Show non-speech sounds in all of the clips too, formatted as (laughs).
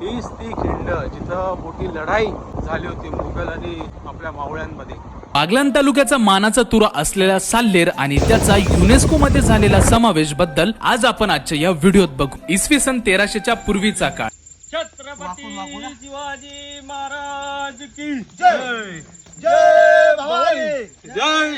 हीच ती खिंड जिथं मोठी लढाई झाली होती मुघल आणि आपल्या मावळ्यांमध्ये. बागलान तालुक्याचा मानाचा तुरा असलेला साल्लेर आणि त्याचा युनेस्को मध्ये झालेला समावेशबद्दल आज आपण आजच्या या व्हिडिओत बघू. इसवी सन तेराशेच्या पूर्वीचा काळ. छत्रपती शिवाजी महाराज की जय!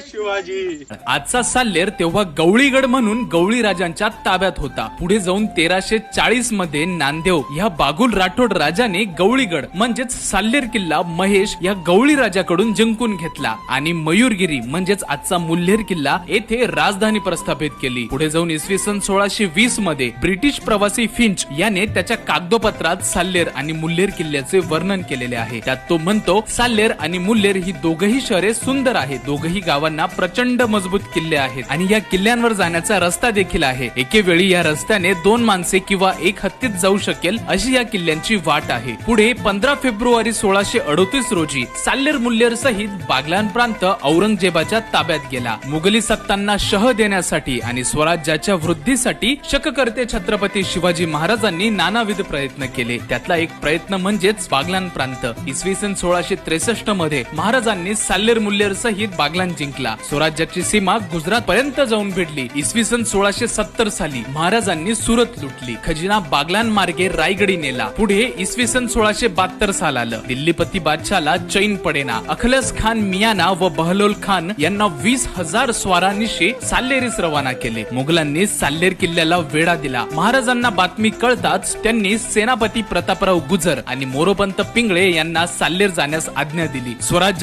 शिवाजी! आजचा साल्लेर तेव्हा गवळीगड म्हणून गवळी राजांच्या ताब्यात होता. पुढे जाऊन तेराशे चाळीसमध्ये नांदेव ह्या बागुल राठोड राजाने गवळीगड म्हणजेच साल्लेर किल्ला महेश या गवळी राजाकडून जिंकून घेतला. आणि मयूरगिरी म्हणजेच आजचा मुल्हेर किल्ला येथे राजधानी प्रस्थापित केली. पुढे जाऊन इसवी सन सोळाशे वीसमध्ये ब्रिटिश प्रवासी फिंच याने त्याच्या कागदोपत्रात साल्लेर आणि मुल्हेर किल्ल्याचे वर्णन केलेले आहे. त्यात तो म्हणतो साल्लेर आणि मुल्हेर ही दोघही शहरे सुंदर आहेत. दोघही गावांना प्रचंड मजबूत किल्ले आहेत. आणि या किल्ल्यांवर जाण्याचा रस्ता देखील आहे. एके वेळी या रस्त्याने दोन माणसे किंवा एक हत्तीत जाऊ शकेल अशी या किल्ल्यांची वाट आहे. पुढे पंधरा फेब्रुवारी सोळाशे अडोतीस रोजी साल्लेर मुल्लेर सहित बागलान प्रांत औरंगजेबाच्या ताब्यात गेला. मुघली सत्तांना शह देण्यासाठी आणि स्वराज्याच्या वृद्धीसाठी शककर्ते छत्रपती शिवाजी महाराजांनी नानाविध प्रयत्न केले. त्यातला एक प्रयत्न म्हणजेच बागलान प्रांत. इसवी सन सोळाशे त्रेसष्टमध्ये महाराजांनी साल्लेर मुल्लेर सहित बागलान जिंकला. स्वराज्याची सीमा गुजरात पर्यंत जाऊन भिडली. इसवी सन सोळाशे सत्तर साली महाराजांनी सुरत लुटली. खजिना बागलान मार्गे रायगडी नेला. पुढे इसवी सन सोळाशे बहात्तर साल आलं. दिल्लीपती बादशाला चैन पडेना. अखलस खान मियाना व बहलोल खान यांना वीस हजार स्वारांनिशी साल्लेरीस रवाना केले. मुघलांनी साल्लेर किल्ल्याला वेढा दिला. महाराजांना बातमी कळताच त्यांनी सेनापती प्रतापराव गुजर आणि मोरोपंत पिंगळे यांना साल्लेर जाण्यास आज्ञा दिली.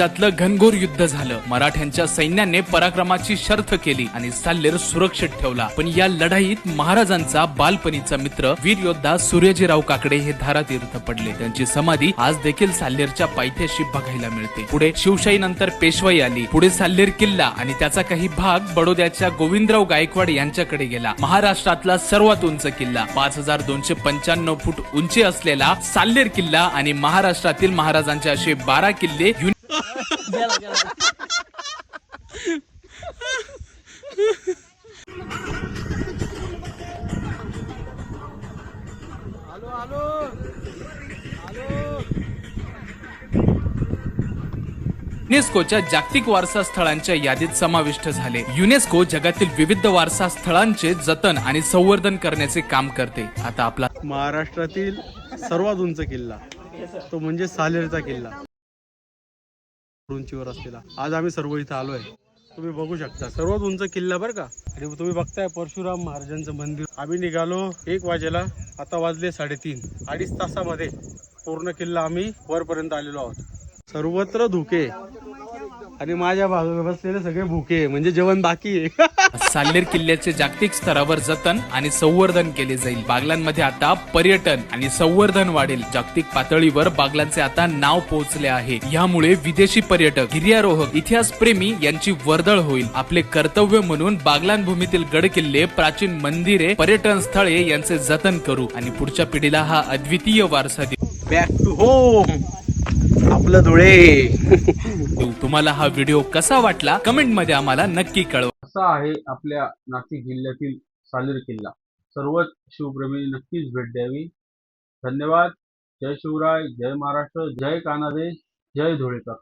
राज्यातलं घनघोर युद्ध झालं. मराठ्यांच्या सैन्याने पराक्रमाची शर्थ केली आणि साल्लेर सुरक्षित ठेवला. पण या लढाईत महाराजांचा बालपणीचा मित्र वीर योद्धा सूर्यजीराव काकडे हे धारातीर्थ पडले. त्यांची समाधी आज देखील साल्लेरच्या पायथ्याशी बघायला मिळते. पुढे शिवशाही नंतर पेशवाई आली. पुढे साल्लेर किल्ला आणि त्याचा काही भाग बडोद्याच्या गोविंदराव गायकवाड यांच्याकडे गेला. महाराष्ट्रातला सर्वात उंच किल्ला. पाच हजार दोनशे पंच्याण्णव फूट उंची असलेला साल्लेर किल्ला आणि महाराष्ट्रातील महाराजांचे असे बारा किल्ले युने- आलो आलो आलो युनेस्कोच्या जागतिक वारसा स्थळांच्या यादीत समाविष्ट झाले. युनेस्को जगातील विविध वारसा स्थळांचे जतन आणि संवर्धन करण्याचे काम करते. आता आपला महाराष्ट्रातील सर्वात उंच किल्ला. तो म्हणजे सालेरचा किल्ला. उंचीवर असलेला. आज आम्ही सर्व इथं आलोय. तुम्ही बघू शकता. सर्वात उंच किल्ला बरं का? आणि तुम्ही बघताय परशुराम महाराजांचं मंदिर. आम्ही निघालो एक वाजेला. आता वाजले साडेतीन. अडीच तासामध्ये पूर्ण किल्ला आम्ही वरपर्यंत आलेलो आहोत. सर्वत्र धुके. आणि माझ्या बाजूला बसलेले सगळे भुके म्हणजे जेवण बाकी आहे. (laughs) साल्लेर किल्ल्याचे जागतिक स्तरावर जतन आणि संवर्धन केले जाईल. बागलांमध्ये आता पर्यटन आणि संवर्धन वाढेल. जागतिक पातळीवर बागलांचे आता नाव पोहोचले आहे. यामुळे विदेशी पर्यटक गिर्यारोहक इतिहास प्रेमी यांची वर्दळ होईल. आपले कर्तव्य म्हणून बागलान भूमीतील गड किल्ले प्राचीन मंदिरे पर्यटन स्थळे यांचे जतन करू. आणि पुढच्या पिढीला हा अद्वितीय वारसा देऊ. बॅक टू होम आपलं धुळे. तुम्हाला हा व्हिडिओ कसा वाटला? कमेंटमध्ये आम्हाला नक्की कळवा. असा आहे आपल्या नाशिक जिल्ह्यातील सालेर किल्ला. सर्वच शिवप्रेमींनी नक्कीच भेट द्यावी. धन्यवाद. जय शिवराय जय महाराष्ट्र जय कानादेश जय धुळेकर.